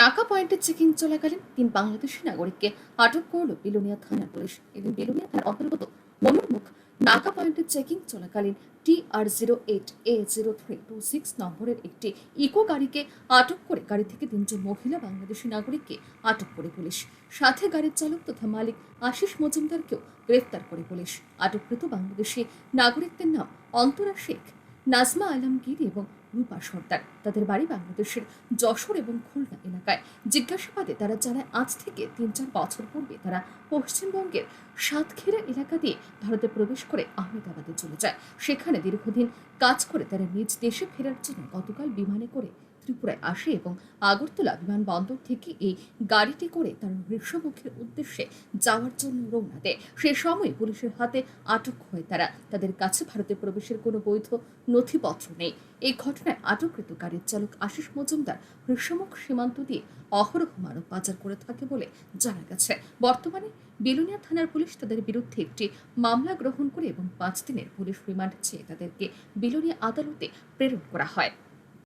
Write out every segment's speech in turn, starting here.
নাকা পয়েন্টে চেকিং চলাকালীন তিন বাংলাদেশি নাগরিককে আটক করল বিলোনিয়া থানার পুলিশ এদিন বিলোনিয়া থানার অন্তর্গত ময়ূরমুখ নাকা পয়েন্টে চেকিং চলাকালীন T R zero eight A zero three two six নম্বরের একটি ইকো গাড়িকে আটক করে, গাড়ি থেকে তিনজন মহিলা বাংলাদেশি নাগরিককে আটক করে পুলিশ। সাথে গাড়ির চালক তথা মালিক আশিস মজুমদারকেও গ্রেফতার করে পুলিশ। আটককৃত বাংলাদেশি নাগরিকদের নাম অন্তরা শেখ, নাজমা আলমগীর এবং রূপা সর্দার। তাদের বাড়ি বাংলাদেশের যশোর এবং খুলনা এলাকায়। জিজ্ঞাসাবাদে তারা জানায়, আজ থেকে তিন চার বছর পূর্বে তারা পশ্চিমবঙ্গের সাতক্ষীরা এলাকা দিয়ে ভারতে প্রবেশ করে আহমেদাবাদে চলে যায়। সেখানে দীর্ঘদিন কাজ করে তারা নিজ দেশে ফেরার জন্য গতকাল বিমানে করে ত্রিপুরায় আসে এবং আগরতলা বিমানবন্দর থেকে এই গাড়িটি করে তার গ্রীষ্মমুখের উদ্দেশ্যে যাওয়ার জন্য রওনা দেয়। সে সময় পুলিশের হাতে আটক হয় তারা। তাদের কাছে ভারতে প্রবেশের কোনো বৈধ নথিপত্র নেই। এই ঘটনায় আটককৃত গাড়ির চালক আশিস মজুমদার গ্রীষ্মমুখ সীমান্ত দিয়ে অহরহ মানব পাচার করে থাকে বলে জানা গেছে। বর্তমানে বিলুনিয়া থানার পুলিশ তাদের বিরুদ্ধে একটি মামলা গ্রহণ করে এবং পাঁচ দিনের পুলিশ রিমান্ড চেয়ে তাদেরকে বিলুনিয়া আদালতে প্রেরণ করা হয়।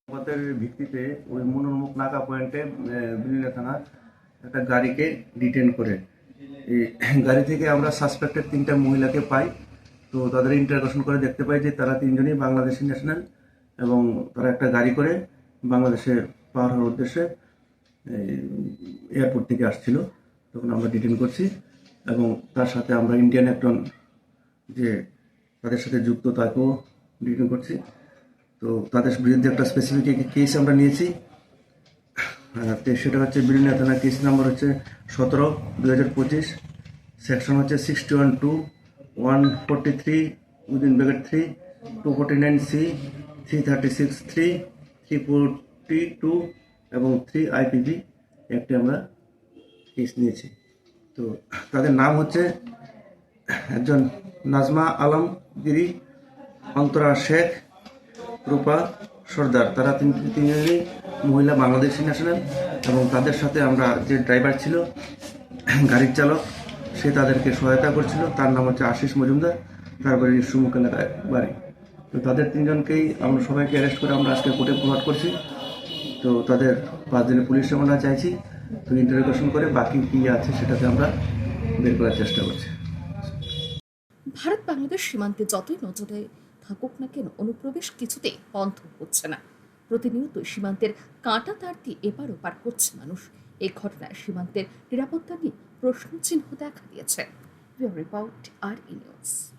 সংবাদের ভিত্তিতে ওই মনোরমুখ নাকা পয়েন্টে বিলিনা থানা একটা গাড়িকে ডিটেন করে। গাড়ি থেকে আমরা সাসপেক্টেড তিনটা মহিলাকে পাই। তো তাদের ইন্টারোগেশন করে দেখতে পাই যে তারা তিনজনই বাংলাদেশি ন্যাশনাল এবং তারা একটা গাড়ি করে বাংলাদেশে পার হওয়ার উদ্দেশ্যে এয়ারপোর্ট থেকে আসছিল। তখন আমরা ডিটেন করছি এবং তার সাথে আমরা ইন্ডিয়ান একজন যে তাদের সাথে যুক্ত, তাকেও ডিটেন করছি। তো তাদের বিরুদ্ধে একটা স্পেসিফিক কেস আমরা নিয়েছি। সেটা হচ্ছে বিলিনিয়া থানা কেস নাম্বার হচ্ছে সতেরো দু হাজার পঁচিশ। সেকশন হচ্ছে sixty one two one forty three within bracket three two forty nine C three thirty six three three forty two এবং থ্রি আইপিভি একটি আমরা কেস নিয়েছি। তো তাদের নাম হচ্ছে একজন নাজমা আলমগিরি, অন্তরা শেখ রূপা সর্দার। তারা তিন তিনজনই মহিলা বাংলাদেশি ন্যাশনাল এবং তাদের সাথে আমরা যে ড্রাইভার ছিল, গাড়ির চালক, সে তাদেরকে সহায়তা করছিল। তার নাম হচ্ছে আশিস মজুমদার তারপরে সুমুখ এলাকায় বাড়ি। তো তাদের তিনজনকেই আমরা সবাইকে অ্যারেস্ট করে আমরা আজকে কোর্টে প্রভাব করছি। তো তাদের পাঁচ দিনের পুলিশ আমরা চাইছি। তো ইন্টারোগেশন করে বাকি কী আছে সেটাতে আমরা বের করার চেষ্টা করছি। ভারত বাংলাদেশ সীমান্তে যতই নজরে থাকুক না কেন, অনুপ্রবেশ কিছুতেই বন্ধ হচ্ছে না। প্রতিনিয়ত সীমান্তের কাঁটা তার দিয়ে এপার ওপার হচ্ছে মানুষ। এই ঘটনায় সীমান্তের নিরাপত্তা নিয়ে প্রশ্নচিহ্ন দেখা দিয়েছে। রিপোর্ট আর ই নিউজ।